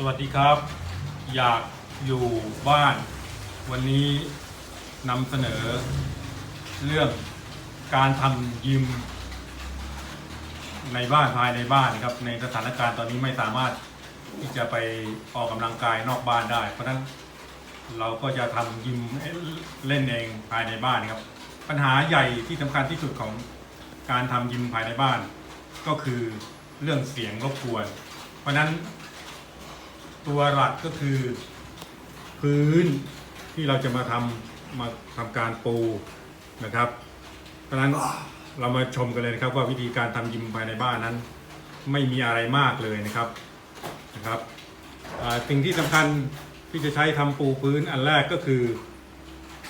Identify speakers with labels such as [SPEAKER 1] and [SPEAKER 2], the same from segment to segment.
[SPEAKER 1] สวัสดีครับ อยากอยู่บ้าน วันนี้นำเสนอ เรื่องการทำยิม ในบ้านภายในบ้านครับ ในสถานการณ์ตอนนี้ไม่สามารถที่จะไปออกกำลังกายนอกบ้านได้ เพราะนั้นเราก็จะทำยิมเล่นเองภายในบ้านครับ ปัญหาใหญ่ที่สำคัญที่สุดของการทำยิมภายในบ้าน ก็คือเรื่องเสียงรบกวน เพราะนั้น ตัวหลักก็คือพื้นที่เราจะมาทำมาทำการปูนะครับเพราะฉะนั้นเรามาชมกันเลยนะครับว่าวิธีการทำยิมภายในบ้านนั้น ไม่มีอะไรมากเลยนะครับนะครับสิ่งที่สำคัญที่จะใช้ทำปูพื้นอันแรกก็คือ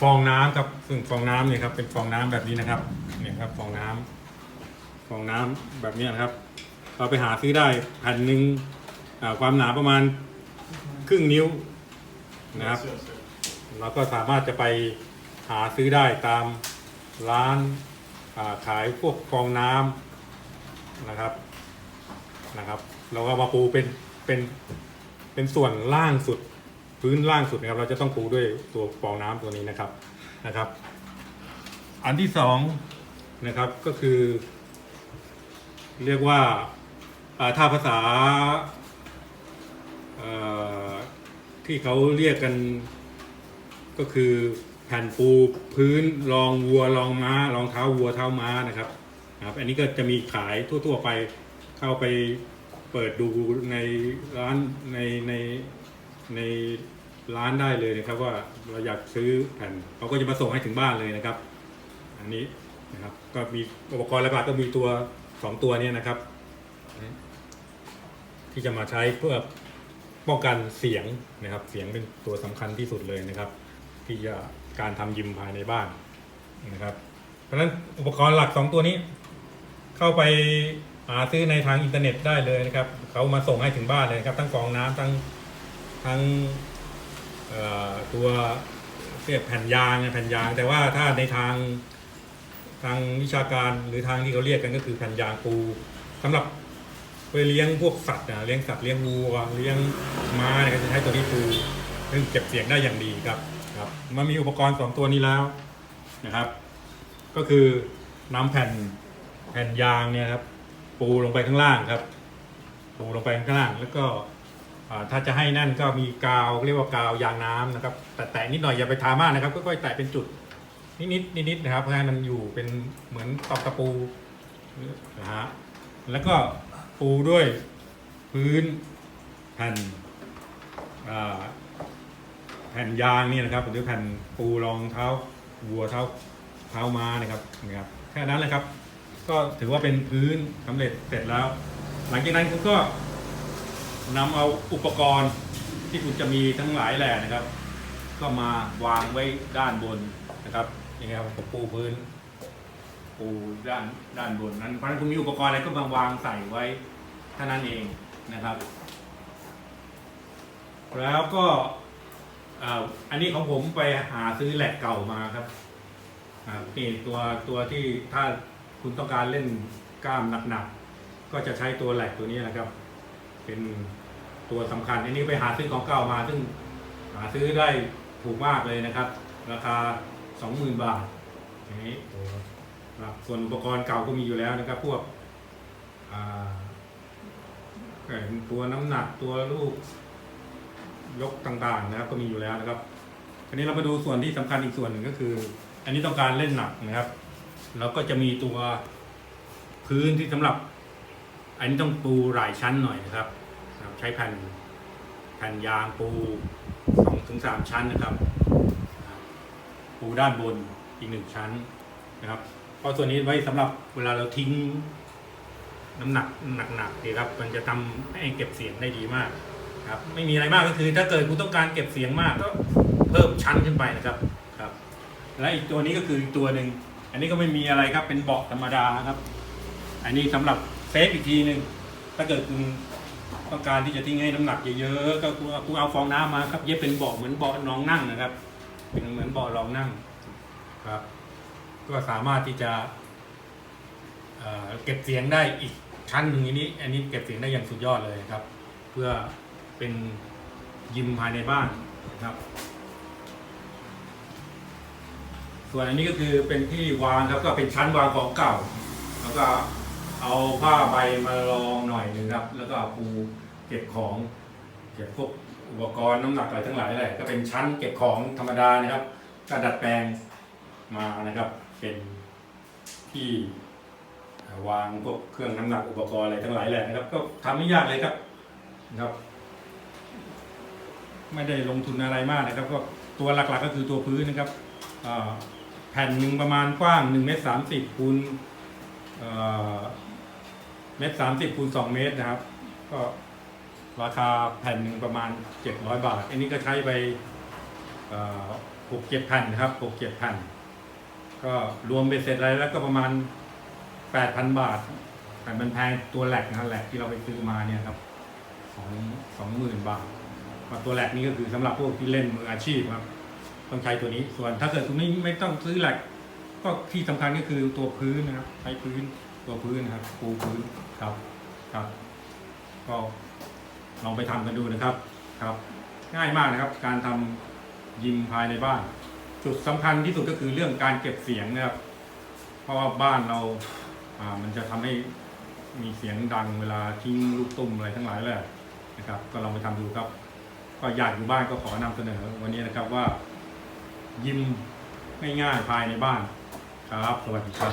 [SPEAKER 1] ฟองน้ำครับซึ่งฟองน้ำเนี่ยครับเป็นฟองน้ำแบบนี้นะครับเนี่ยครับฟองน้ำฟองน้ำแบบนี้นะครับ เราไปหาซื้อได้แผ่นหนึ่งความหนาประมาณ ครึ่งนิ้วนะครับเราก็สามารถจะไปหาซื้อได้ตามร้านาขายพวกฟองน้ำนะครับนะครับ เราก็มาปูเป็นเป็นเป็นส่วนล่างสุดพื้นล่างสุดนะครับ เราจะต้องปูด้วยตัวฟองน้ำตัวนี้นะครับนะครับ อันที่สองนะครับก็คือ เรียกว่าอ่าถ้าภาษาเอ่อ ที่เขาเรียกกัน ก็คือแผ่นปูพื้นรองวัวรองม้ารองเท้าวัวเท้าม้านะครับครับ อันนี้ก็จะมีขายทั่ว ๆ ไปเข้าไปเปิดดูในร้านในในในร้านได้เลยนะครับ ว่าเราอยากซื้อแผ่นเขาก็จะมาส่งให้ถึงบ้านเลยนะครับ อันนี้นะครับก็มีอุปกรณ์หลักๆก็มีตัวสองตัวนี้นะครับ ที่จะมาใช้เพื่อ ป้องกันเสียงนะครับ เสียงเป็นตัวสำคัญที่สุดเลยนะครับ ที่จะการทำยิมภายในบ้านนะครับ เพราะฉะนั้นอุปกรณ์หลักสองตัวนี้ เข้าไปหาซื้อในทางอินเทอร์เน็ตได้เลยนะครับเขามาส่งให้ถึงบ้านเลยครับ ทั้งฟองน้ำทั้งทั้งตัวเรียกแผ่นยางแผ่นยาง แต่ว่าถ้าในทางทางวิชาการหรือทางที่เขาเรียกกันก็คือแผ่นยางปูสำหรับไปเลี้ยงพวกสัตว์นะเลี้ยงสัตว์เลี้ยงวัวเลี้ยง ม้าเนี่ยก็จะใช้ตัวนี้คือซึ่งเก็บเสียงได้อย่างดีครับครับมันมีอุปกรณ์สองตัวนี้แล้วนะครับ ก็คือนำแผ่นแผ่นยางเนี่ยครับ ปูลงไปข้างล่างครับ ปูลงไปข้างล่างแล้วก็ถ้าจะให้นั่นก็มีกาวเรียกว่ากาวยางน้ำนะครับ แต่แตะนิดหน่อยอย่าไปทามากนะครับค่อยๆแตะเป็นจุดนิดๆนิดๆนะครับเพื่อให้มันอยู่เป็นเหมือนตอกตะปูนะฮะแล้วก็ปูด้วยพื้นแผ่น แผ่นยางนี่นะครับหรือแผ่นปูรองเท้าวัวเท้าเท้าม้านะครับนะครับแค่นั้นเลยครับ ก็ถือว่าเป็นพื้นสำเร็จเสร็จแล้ว หลังจากนั้นคุณก็นำเอาอุปกรณ์ที่คุณจะมีทั้งหลายแหล่นะครับ ก็มาวางไว้ด้านบนนะครับนี่ครับปูพื้นปูด้านด้านบนนั้นเพราะฉะนั้นคุณมีอุปกรณ์อะไรก็มาวางใส่ไว้เท่านั้นเองนะครับ แล้วก็อันนี้ของผมไปหาซื้อแหลกเก่ามาครับนี่ตัวตัวที่ถ้าคุณต้องการเล่นกล้ามหนักๆ ก็จะใช้ตัวแหลกตัวนี้นะครับ เป็นตัวสำคัญ อันนี้ไปหาซื้อของเก่ามา ซึ่งหาซื้อได้ถูกมากเลยนะครับ ราคา 20,000 บาทอย่างนี้ส่วนอุปกรณ์เก่าก็มีอยู่แล้วนะครับ พวกตัวน้ำหนักตัวลูก ยกต่างๆนะครับ ก็มีอยู่แล้วนะครับทีนี้เรามาดูส่วนที่สำคัญอีกส่วนหนึ่งก็คือ อันนี้ต้องการเล่นหนักนะครับ เราก็จะมีตัวพื้นที่สำหรับ อันนี้ต้องปูหลายชั้นหน่อยนะครับ ใช้แผ่นแผ่นยางปูสองถึงสามชั้นนะครับ ปูด้านบนอีกหนึ่งชั้นนะครับเพราะส่วนนี้ไว้สำหรับเวลาเราทิ้งน้ำหนักหนักๆดีครับ มันจะทำให้เก็บเสียงได้ดีมาก ครับไม่มีอะไรมากก็คือถ้าเกิดคุณต้องการเก็บเสียงมากก็เพิ่มชั้นขึ้นไปนะครับครับ และอีกตัวนี้ก็คืออีกตัวหนึ่งอันนี้ก็ไม่มีอะไรครับเป็นเบาะธรรมดาครับ อันนี้สำหรับเซฟอีกทีหนึ่งถ้าเกิดคุณต้องการที่จะทิ้งให้น้ำหนักเยอะๆก็คุณเอาคุณเอาฟองน้ำมาครับเย็บเป็นเบาะเหมือนเบาะรองนั่งนะครับ เป็นเหมือนเบาะรองนั่งครับ ก็สามารถที่จะเเก็บเสียงได้อีกชั้นหนึ่งอันนี้ อันนี้เก็บเสียงได้อย่างสุดยอดเลยครับ เพื่อ เป็นยิมภายในบ้านนะครับ ส่วนอันนี้ก็คือเป็นที่วางครับก็เป็นชั้นวางของเก่า แล้วก็เอาผ้าใบมารองหน่อยหนึ่งครับ แล้วก็เอาปูเก็บของเก็บพวกอุปกรณ์น้ำหนักอะไรทั้งหลายแหละก็เป็นชั้นเก็บของธรรมดานะครับก็ดัดแปลงมานะครับ เป็นที่วางพวกเครื่องน้ำหนักอุปกรณ์อะไรทั้งหลายแหละนะครับ ก็ทำไม่ยากเลยครับนะครับ ไม่ได้ลงทุนอะไรมากนะครับก็ตัวหลักๆก็คือตัวพื้นนะครับแผ่นหนึ่งประมาณกว้าง1เมตรสามสิบคูณเมตรสามสิบคูณสองเมตรนะครับ ก็ราคาแผ่นหนึ่งประมาณ 700 บาท อันนี้ก็ใช้ไปหกเจ็ดแผ่นนะครับหกเจ็ดแผ่นก็รวมเบ็ดเสร็จอะไรแล้วก็ประมาณ 8,000 บาทแต่มันแพงตัวแหลกนะแหลกที่เราไปซื้อมาเนี่ยครับสองสองหมื่นบาท ตัวแหลกนี่ก็คือสำหรับพวกที่เล่นมืออาชีพครับ ต้องใช้ตัวนี้ ส่วนถ้าเกิดคุณไม่ไม่ต้องซื้อแหลกก็ที่สำคัญก็คือตัวพื้นนะครับ ใช้พื้นตัวพื้นนะครับปูพื้นครับครับ ก็ลองไปทำกันดูนะครับครับ ง่ายมากนะครับ การทำยิมภายในบ้าน จุดสำคัญที่สุดก็คือเรื่องการเก็บเสียงนะครับ เพราะว่าบ้านเราอ่ามันจะทำให้มีเสียงดังเวลาทิ้งลูกตุ้มอะไรทั้งหลายแหละนะครับ ก็ลองไปทำดูครับ ก็อยากอยู่บ้านก็ขอนำเสนอวันนี้นะครับว่า ยิมง่ายๆภายในบ้านครับ สวัสดีครับ